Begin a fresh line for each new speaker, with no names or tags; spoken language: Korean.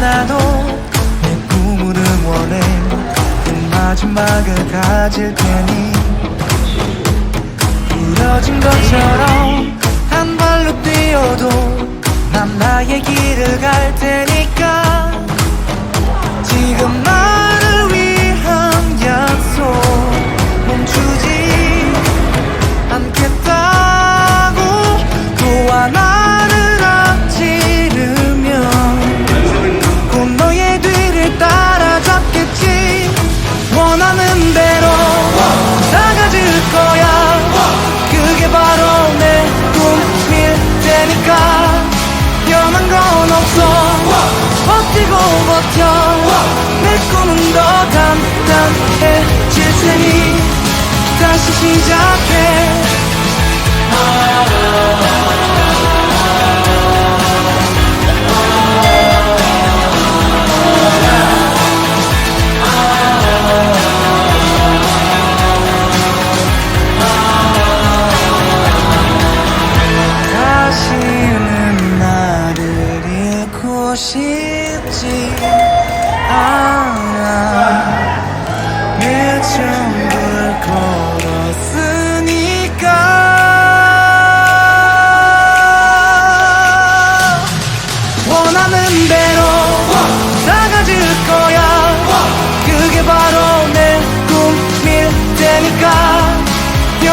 않아도 내 꿈을 응원해. 그 마지막을 가질 테니. 부러진 것처럼 한 발로 뛰어도 난 나의 길을 갈 테니 다시